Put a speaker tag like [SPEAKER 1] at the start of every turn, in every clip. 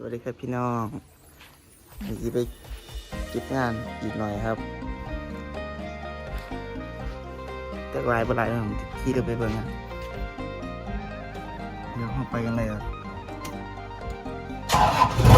[SPEAKER 1] สวัสดีครับพี่น้องวันนี้ไปเก็บงานอีกหน่อยครับแต่ลายบ่หลายของขี้เราไปเบิ่งกันเดี๋ยวเราไปกันเลยครับ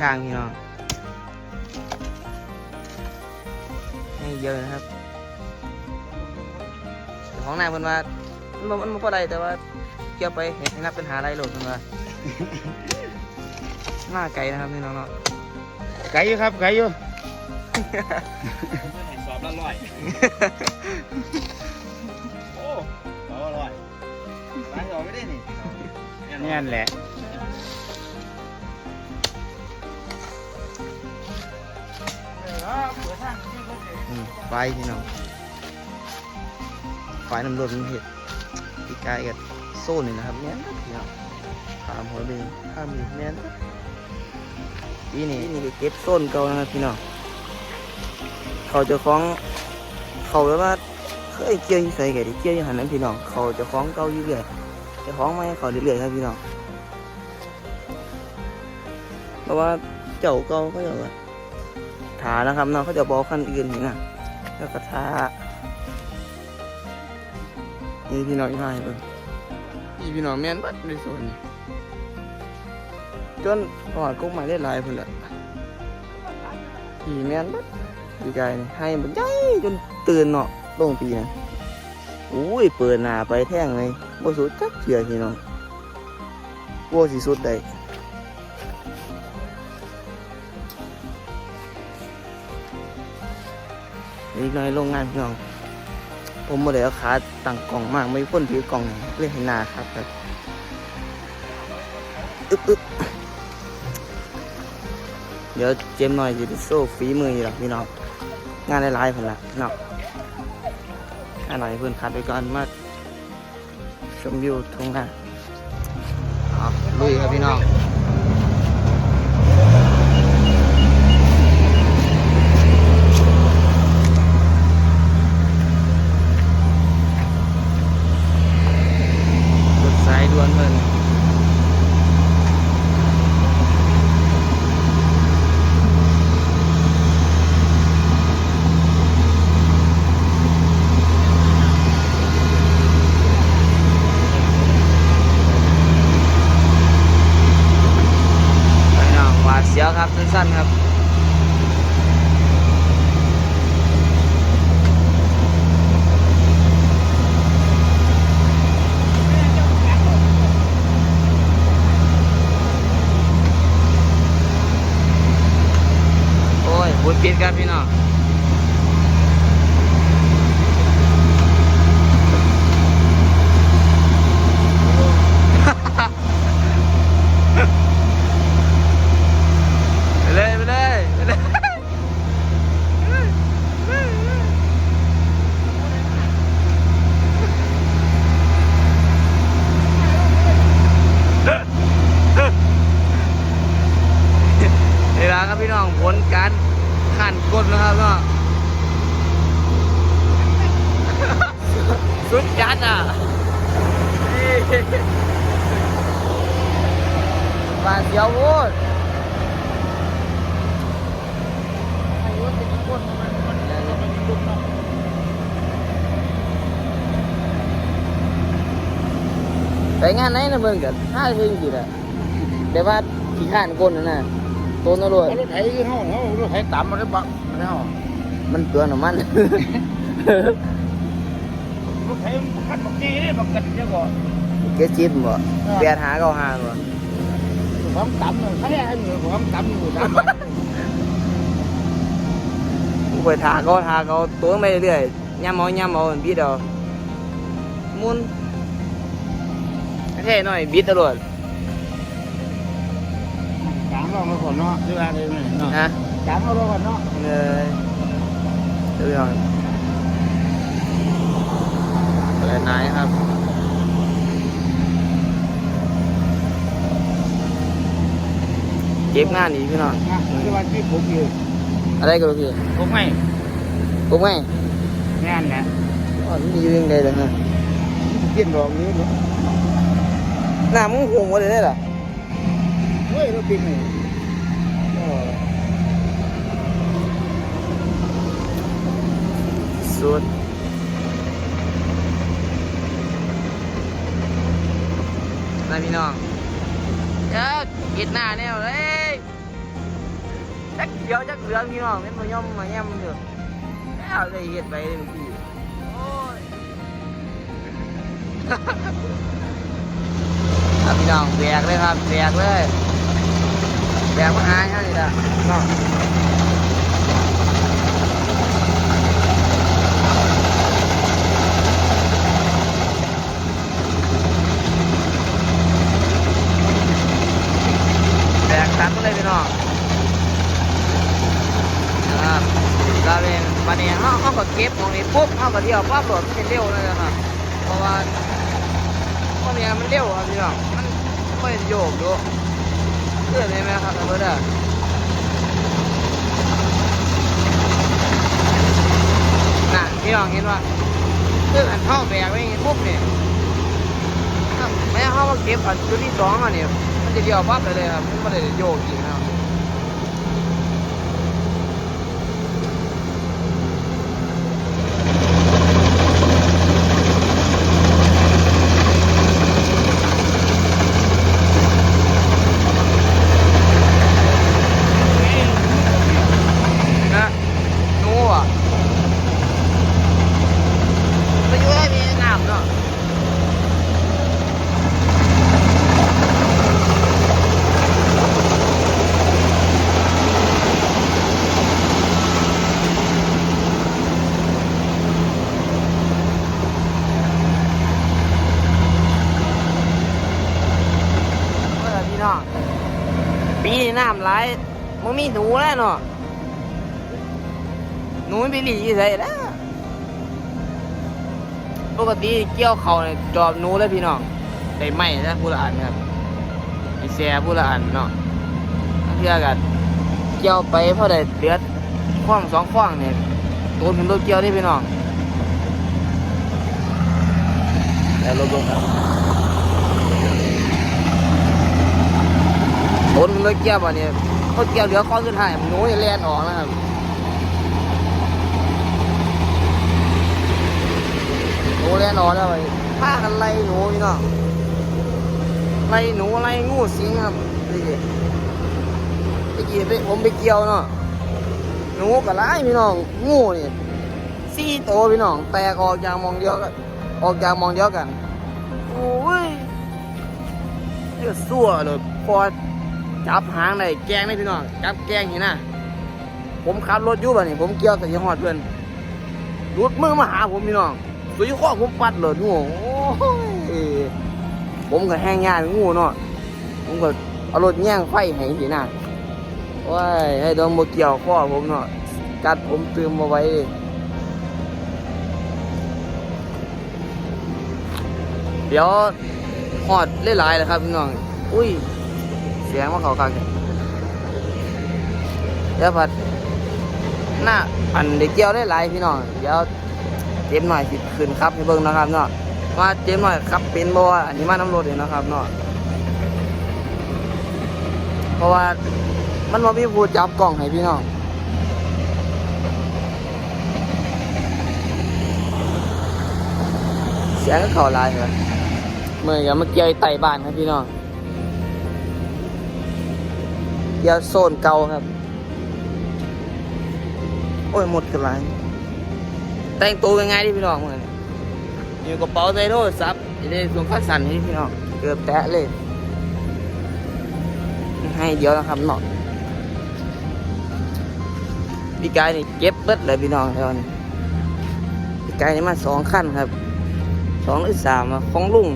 [SPEAKER 1] ข้างพี่น้องให้เยอะนะครับเจ้าของนายเพิ่นว่ามันบ่มันบ่พอได้แต่ว่าเกี่ยวไปเห็นนับเป็นหาอะไรโหลดเพิ่นว่าหน้าไกลนะครับพี่น้องเนาะ
[SPEAKER 2] ไก่อยู่ครับไก่อยู่
[SPEAKER 3] สอบละร้อยโอ้สอบละร้อยร้านสอบไม่ได้นี่
[SPEAKER 2] นี่นแหละ
[SPEAKER 1] ไฟพี่น้องไฟน้ำรถมันเห็ดปีกายกับโซ่นี่นะครับแม่นพี่น้องถามหัวเบงข้ามมีแม่นครับปีนี้นี่เก็บโซนเก่านะครับพี่น้องเขาจะคล้องเขาแล้วว่าเคยเกี่ยวอยี่ใส่กันดิเกี่ยวยี่หันนั้นพี่น้องเขาจะคล้องเก่าอยู่เรื่อยจะคล้องไม่ให้เขาเรื่อยๆครับพี่น้องเพราะว่าเจ้าเก่าเขาจะว่า ถานะครับเนาะเขาจะบอกขั้นอื่นนี่นะแล้วก็ทานี่พี่น้องยังไงเบิ่งนี่พี่น้องแม่นบัดในส่วนนี้จนหอดกุ๊กใหม่ได้หลายเพิ่นละพี่แม่นบัดดีใจนี่ให้บักใหญ่จนตื่นเนาะลงปีนะอุ้ยเปิดหน้าไปแท่งเลยบ่สุดจักเถื่อพี่น้องกลัวสิสุดได้ อีกหน่อยโรงงานพี่น้อง ผมบ่ได้เอาขาตั้งกล่องมาก ไม่มีคนถือกล่องเลยให้นาครับแบบอึ๊บอึ๊บเดี๋ยวเจมหน่อยจะโซ่ฝีมืออยู่หรอกพี่น้อง งานหลายๆเพิ่นละนาะงานหน่อยเพิ่นคัดไปก่อนมาชมวิวทุ่งนาเอาลุยครับพี่น้อง รถสายด่วนเพิ่นไปน้องหวาดเสียวครับ สั้นครับ โอ้ยบุญปิดครับพี่น้อง ไปเลยไปเลยไปเลยเวลาครับพี่น้องผลการขันกดนะครับเนาะ สุดยัดอะบาดเสียวโว้ย ไปงานไหนนะเมืองกันห้าเรื่องกี่ละแต่ว่าขี้ข้านก้นนั่นน่ะโตนรวย
[SPEAKER 2] เอารถไถขึ้นห้องเขารถไถต่ำมาได้บักมาได้ห้อง
[SPEAKER 1] มันเปลืองน้ำมัน
[SPEAKER 2] รถไถมันคันบักเกี้นี่บักกันเจ้าก่อน
[SPEAKER 1] เกจิบบ่เปียดหาเก้าหาบ่
[SPEAKER 2] รของต่ำเลยเขาแค่ให้เหนือของต่ำอยู่ต่ำ
[SPEAKER 1] กูไปทาเขาทาเขาตัวไปเรื่อยๆย่ำเอาย่ำเอาบิดเอาหมุน แค่หน่อยบิดตลอด
[SPEAKER 2] กลางเรามาก่อนเนาะที่ว่าเลยเนาะ
[SPEAKER 1] นะ
[SPEAKER 2] กลางเราก่อนเนาะ
[SPEAKER 1] เลยเดี๋ยวก่อนเปิดไหนครับเก็บงานอีกพี่น้อง
[SPEAKER 2] นะที่ว่าที่ผมอยู่
[SPEAKER 1] อะไรก็คือ
[SPEAKER 2] ผมไม่
[SPEAKER 1] ผมไง
[SPEAKER 2] งานแหละ
[SPEAKER 1] อ๋อมันอยู่ยังไงล่ะฮะ
[SPEAKER 2] เกี่ยนดอกนี้เนาะ
[SPEAKER 1] หน้ามึงหงหมดเลยได้ล่ะ
[SPEAKER 2] เฮ้ยเราปิงนี่
[SPEAKER 1] สุดนายพี่น้องเจ้ากินหน้าแนวเลยจักเขียวจักเหลืองพี่น้องเป็นพยอมมาแย่มเถอะแล้วเลยเฮ็ดไปเลยพี่โอ้ย ครับพี่น้องแบกเลยครับแบกเลยแบกมาหาเท่านี้ละน้องแบกตัดมาเลยพี่น้องนะครับก็เป็นวันนี้เขาเขาก็เก็บตรงนี้ปุ๊บเขาก็เที่ยวปั๊บโหลดเป็นเร็วเลยนะครับเพราะว่าเพราะเนี่ยมันเร็วครับพี่น้อง ไม่โยกดูเรื่อนได้ไหมครับท่านผู้ชมน่ะพี่ลองเห็นว่าเลื่อนเข้าแบกไว้อย่างงี้ปุ๊บเนี่ยถ้าไม่เข้ามาเก็บอันชุดที่สองอันนี้มันจะเดียวปั๊บไปเลยครับมันไม่ได้โยกอีกงนะครับนะหนูอะไปอยู่ได้มีน้ำเนาะ เออพี่น้องปีนี้น้ำไหลายมันมีหนูแล้ว เนาะหนูมันไปหลีอยู่ไสแล้วปกติเกี่ยวเขาเนี่ยจอบหนูเลยพี่น้องได้ไหมนะผู้ละอันครับไอแซ่ผู้ละอันเนาะเพื่อกันเกี่ยวไปเพราะได้เลือดคว้างสองคว้างเนี่ยตัวถึงรถเกี่ยวได้พี่น้องแล้วรถลงครับโอนเลยเกี่ยวบ่เนี่ย เขาเกี่ยวเหลือข้อสุดท้ายหนูจะแล่นออกแล้วครับหนูแล่นออกแล้วไปพากันไล่หนูพี่น้องไล่หนูไล่งูสิงครับนี่ตะกี้ไปผมไปเกี่ยวเนาะหนูกับไล่พี่น้องงูนี่สี่ตัวพี่น้องแตกออกจากมองเดียวกันออกจากมองเดียวกันโอ้ยเลือดสั่วเลยพอ จับหางได้แกงได้พี่น้องจับแกงเห็นนะผมขับรถอยู่บ่นี่ผมเกี่ยวกับยี่ห้อเพื่อนรุดมือมาหาผมพี่น้องสุยข้อผมปัดเลยงูผมก็แห้งยางูเนาะผมก็เอารถแย่งไฟให้สินะว้ายให้โดนโมเกี่ยวข้อผมเนาะกัดผมตืมมาไว้เดี๋ยวหอดหลายๆเลยครับพี่น้อง อุ้ย เสียงว่าเขาคักเดี๋ยวพัดหน้าอันเด็กเกี่ยวได้หลายพี่น้องเดี๋ยวเจมหน่อยสิขึ้นครับให้เบิ่งนะครับเนาะว่าเจมหน่อยครับเป็นบ่ว่าอันนี้มาน้ำรถเลยนะครับเนาะเพราะว่ามันบ่มีผู้จับกล้องให้พี่น้องเสียงก็เขาลายเลยเมื่อกี้มาเกี่ยวไต่บ้านครับพี่น้อง ยาโซนเก่าครับ โอ้ยหมดกันไรแต่งตัวยังไงดิพี่น้องเหมือนอยู่กระเป๋าใส่โทรศัพท์อยู่ในส่วนข้าสั่นให้พี่น้องเกือบแตะเลย ให้เดียวนะครับเนาะพี่กายนี่เก็บเบิดเลยพี่น้องแล้วนี่พี่กายนี่มาสองขั้นครับสองหรือสามอะของลุง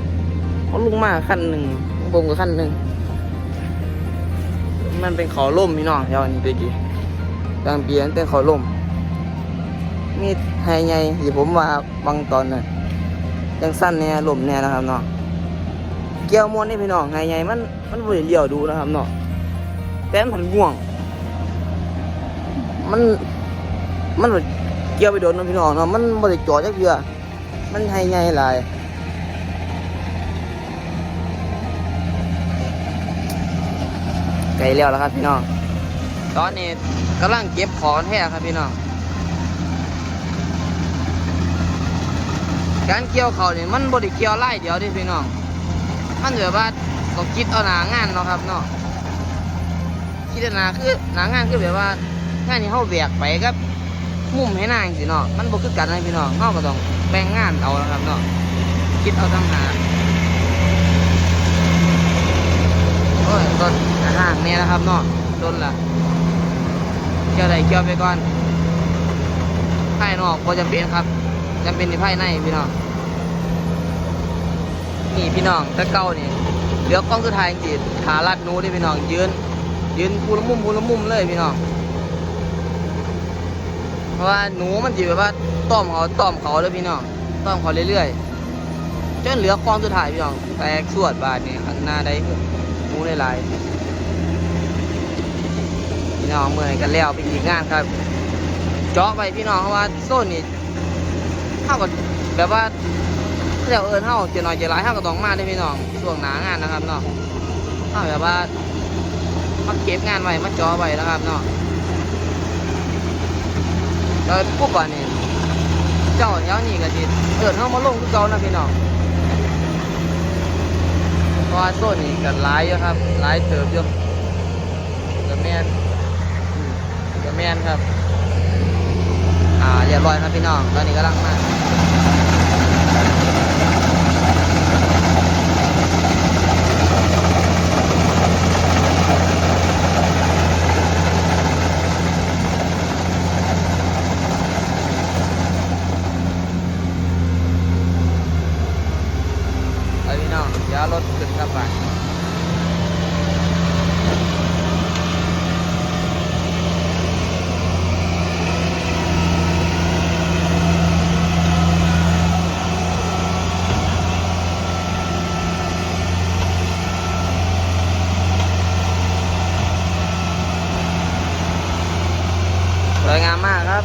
[SPEAKER 1] ของลุงมาขั้นหนึ่งของผมก็ขั้นหนึ่ง มันเป็นขอล่มพี่น้องแล้วนี่ตะกี้กลางปีมันเป็นขอล่ม มีไฮไงที่ผมว่าบางตอนน่ะยังสั้นเนี่ยล่มเนี่ยนะครับเนาะเกี่ยวมวนนี่พี่น้องไงไงมันมันบริเลี้ยวดูนะครับเนาะแต่มันผันง่วง มันมันเกี่ยวไปโดนนะพี่น้องเนาะมันบริจอดจักเทื่อมันไงไงหลายไก ลแล้วแล้วครับพี่น้อง ตอนนี้กำลังเก็บของแท้ครับพี่น้อง การเกี่ยวเขาเนี่ยมันบริเกี่ยวไล่เดียวดิพี่น้อง มันแบบว่าต้องคิดเอาหนางานเนาะครับเนาะ คิดเอาหนาคือหนางานคือแบบว่างานที่เขาแบกไปกับมุ่มให้นางสิเนาะ มันบ่คือกันนะพี่น้องเขาก็ต้องแบ่งงานเอานะครับเนาะ คิดเอาตั้งหาโอ้ยต้น ห่างเนี่ยนะครับเนาะต้นละเกี่ยวใดเกี่ยวไปก่อนภายนอกก็จำเป็นครับจำเป็นในภายในพี่น้องนี่พี่น้องตะเก้านี่เหลือกล้องสุดท้ายจริงๆขาลัดนูนี่พี่น้องยืนยืนพูละมุมพูละมุมเลยพี่น้องเพราะว่าหนูมันจีแบบว่าต้อมเขาต้อมเขาเลยพี่น้องต้อมเขาเรื่อยๆจนเหลือกล้องสุดท้ายพี่น้องแตกสวดบาดนี่ข้างหน้าได้หนูหลายๆ น้องเมื่อไหร่กันแล้วไปอีกงานครับ เจาะไปพี่น้องเพราะว่าโซนนี่เท่ากับแบบว่าเดี๋ยวเอิญเท่าจาหน่อยจาหลายเท่าก็ต้องมาได้พี่น้องช่วงหนางานนะครับเนาะเท่าแบบว่ามาเก็บงานไว้มาจอไว้นะครับเนาะแล้วปุ๊บก่อนนี่เจ้าแถวนี้ก็สิเอิญเท่ามาลงทุกเก่านะพี่น้องเพราะว่าโซนนี้ก็หลายอยู่ครับหลายเติบอยู่ก็แม่นอืมก็ แมนครับ อ่าเรียบร้อยครับพี่น้อง ตอนนี้กำลังมาไปพี่น้องยวเอารถขึ้นครับไปสวยงามมากครับ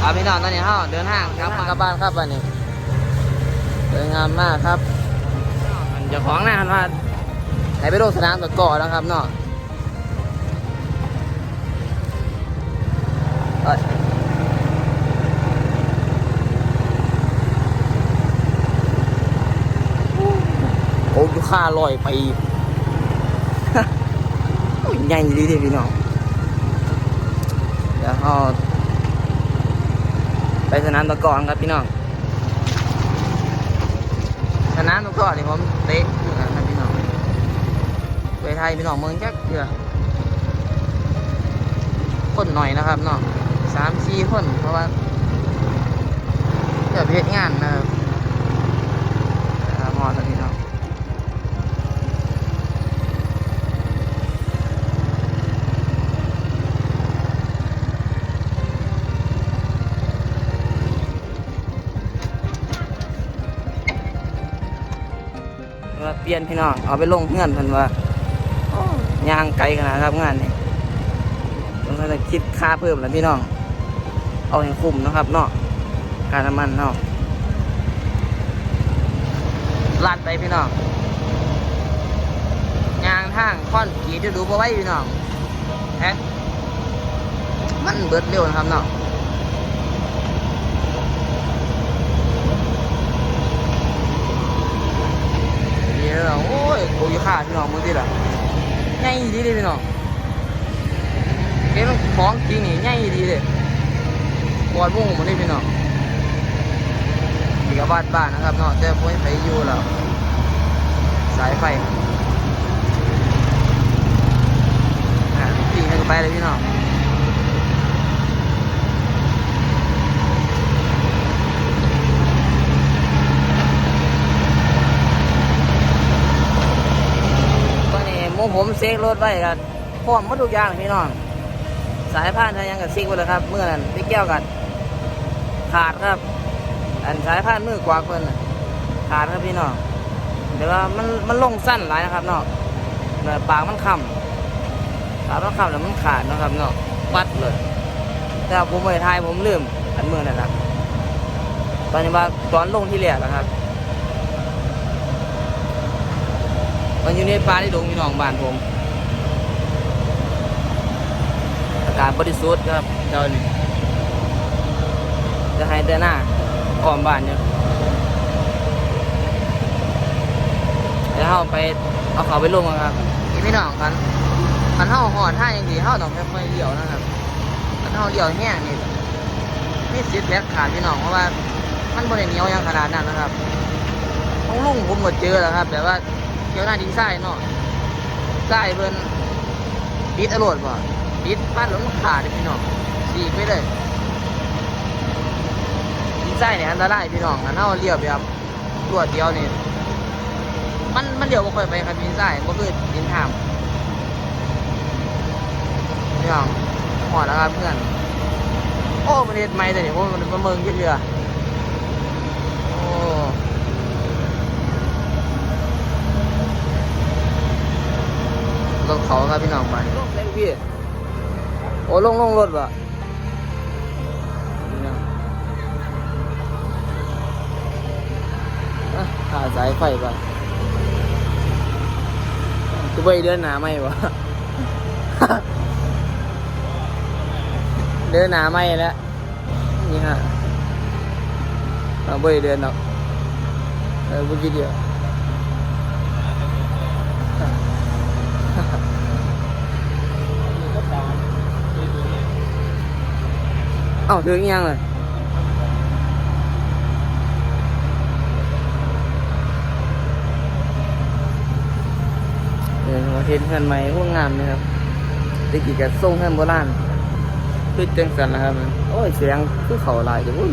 [SPEAKER 1] เอาพี่ น้องตอนนี้เฮาเดินห้างครับมากลับบ้านครับวันนี้สวยงามมากครับเจ้าของหน้าคันว่าไหนไปโลกสนามตะกร้อแล้วครับเนาะเอ้ยโอ้ยค่าลอยไปโอ้ยใหญ่ดีเดีพี่น้องเดี๋ยวเรา ไปสนามตะกอนครับพี่น้อง สนามตะกอนนี่ผมเตะนะครับพี่น้องไปไทยพี่น้องเมืองจักเถื่อคนหน่อยนะครับเนาะสามสี่คนเพราะว่าเดี๋ยวเพชรงานนะครับ ปลี่ยนพี่น้อง เอาไปลงเงื่อนพิ่นว่าอยางไกลขนาดครับงานนี้ต้องจะคิดค่าเพิ่มแล้วพี่น้อง เอาให้คุ้มนะครับเนาะการน้ำมันเนาะลาดไปพี่น้องยางทางค่อนขีดจะดูบ่ไว้พี่น้องแฮะมันเบิดเร็วนะครับเนาะ แล้วโอ้ยโอ้ยค่าพี่น้องมึงดิล่ะง่ายดีเลยพี่น้องเกมมันของจริงนี่ง่ายดีเลยบอดมุ่งมาได้พี่น้องมีกับบ้านบ้านนะครับเนาะแต่พวกไปอยู่แล้วสายไฟไปเลยพี่น้อง ตอนนี้หมูผมเซ็กรถไว้กันพร้อมมดทุกอย่างพี่น้อง สายพานทายังกับซิกไว้เลยครับ เมื่อนั้นพี่แก้วกัน ขาดครับ อันสายพานมือกวากเพิ่นน่ะขาดครับพี่น้องเดี๋ยวว่ามันมันลงสั้นหลายนะครับเนาะปากมันคำปากมันคำแล้วมันขาดนะครับเนาะปัดเลย แต่ผมไม่ทายผมลืมอันเมื่อนั่นนะตอนนี้ว่าตอนลงที่เหลือแล้วครับ มันอยู่ในป่าที่ดงพี่น้องบ้านผมอากาศบริสุทธิ์ครับเจ้านี่จะให้เดินหน้าอ้อมบ้านเนี่ยเดี๋ยวเราไปเอาเขาไปลงกันครับนี่พี่น้องกันมันเท่าหอดท่าอย่างดีเท่าต้องค่อยๆเลี้ยวนะครับมันเท่าเลี้ยวแห้งนี่นี่สิทธิ์แลกขาดพี่น้องเพราะว่ามันบริเหนียวอยังขนาดนั้นนะครับต้องลุงผมหมดเจอแล้วครับ แบบว่า ยวหน้าดินทรายเนาะทรายเพิ่นดิดอรรถบ่ปิดปั้นแล้วมันขาดพี่น้องสีไปเลยดินไส้เนี่ยอันตรายพี่น้องอันเท่าเลี้ยวแบบรวดเดียวนี่มันมันเลี้ยวบ่ค่อยไปครับดินไส้บ่คือดินทามพี่น้องหอดแล้วครับเพื่อนโอ้ประเทศใหม่แต่นี่ผมมันมาเมืองขึ้นเรือโอ้ ลงเขาครับพี่น้องไปลงเลยพี่โอ้ลงลงรถวะนี่นะอะขาสายไฟปะคือไปเดินหนาไหมวะเดินหนาไหมแล้วนี่ฮะเราไปเดินหรอกเออเมื่อกี้เดียว เอ้าถึงยังเลยเดี๋ยวมาเห็นเพื่อนใหม่พวกงามนะครับตะกี้กับทรงเพื่อนโบราณคือจังสันนะครับ โอ้ยเสียงคือเขาลายจังอุ้ย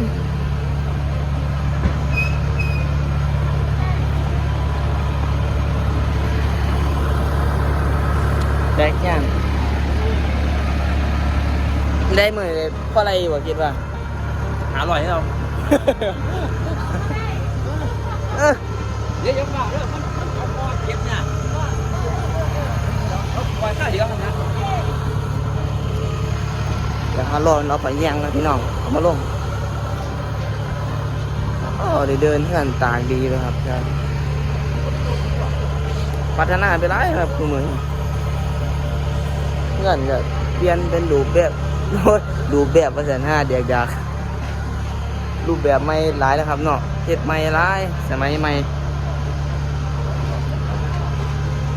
[SPEAKER 1] แดกยาง ได้มือเลยเพราะอะไรวะคิดว่า
[SPEAKER 3] หาอร่อยให้เรา
[SPEAKER 1] เออ
[SPEAKER 3] เดี๋ยวยังเปล่าเด้อมันมันเอาคอเก็บเนี่ยเอาปล่อยข้าเดียวนะ
[SPEAKER 1] เดี๋ยวเขาลองเราไปแย่งกันพี่น้องเอามาลงโอ้ได้เดินเพื่อนต่างดีเลยครับครับพัฒนาไปหลายครับคือเหมือนเพื่อนก็เปลี่ยนเป็นรูปแบบ รูปแบบภาษาห้าเดียกอยากรูปแบบไม่หลายแล้วครับเนาะเฮ็ดไม่หลายสมัยใหม่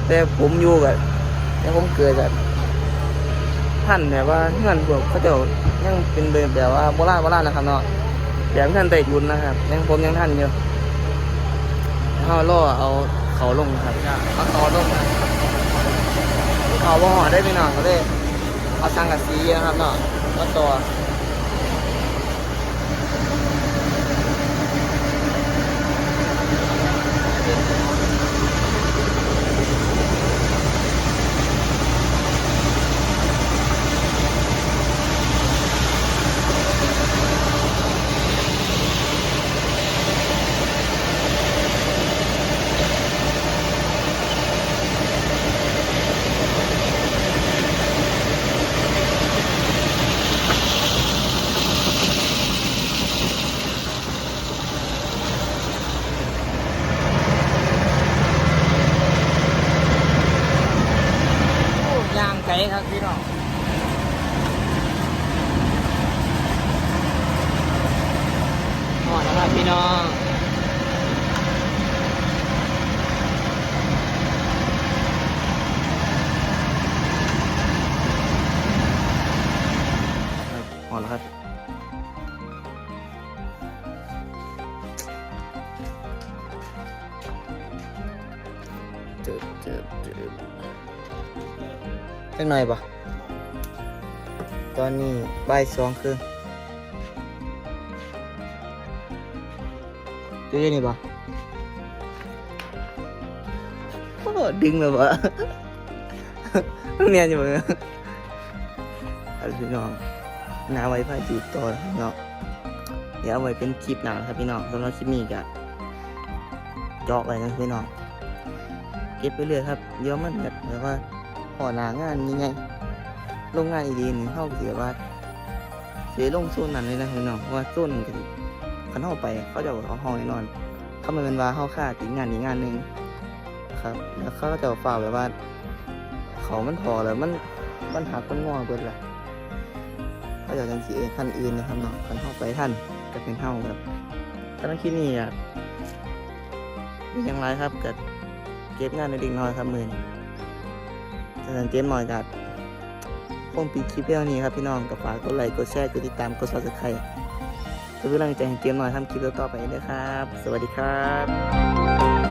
[SPEAKER 1] แต่ผมอยู่กับแต่ผมเกิดกับท่านแบบว่าเงื่อนพวกเขาเจะยังเป็นแบบแบบว่าโบราณโบราณนะครับเนาะแบบท่านเตะยุนนะครับยังผมยังท่านอยู่เขาล่อเอาเขาลงครับเอาตอลงนะเขาบ่ห่อได้ไปหน่อยก็เลย เอาสังกะสีนะครับเนาะมาต่อ เจอเจอเจอจังหน่อยปะตอนนี้บ่ายสองครึ่งเจะยังนี่ปะโอ้ดึงแล้วปะเนียนอยู่เลยเอาพี่น้องนาไว้พายจูดต่อนะพี่น้องเดี๋ยวเอาไว้เป็นคลิปหนาครับพี่น้องสำหรับคลิปนี้ก็จอกไว้นะพี่น้อง เก็บไปเรื่อยครับเดี๋ยวมันแบบแบบว่าพอหนางานยังไงโรงงานอีดีนี่เข้าเสียว่าเสียลงโซนนั้นเลยนะพี่น้องเพราะว่าโซนนั้นก็สิคันเข้าไปเขาจะเอาห้องแน่นอน เขามาเป็นว่าเข้าค่าติดงานอีกงานหนึ่งครับ แล้วเขาก็จะฝ่าแบบว่าเขามันพอแล้วมันมันหักมันงอเบิดละเขาอยากจังสีเองขั้นอื่นนะครับเนาะคันเข้าไปท่านก็เป็นเท่าครับตอนคิดนี่อะมีอย่างไรครับกับ เก็บงานในเด็กน้อยครับมือนี้ฉะนั้นเก็บหน่อยกับคงปิดคลิปเพียงนี้ครับพี่น้องกับฝากกดไลค์กดแชร์กดติดตามกดซับสไครต์เพื่อเป็นกำลังใจให้เกมหน่อยทำคลิปต่อๆไปด้วยครับ สวัสดีครับ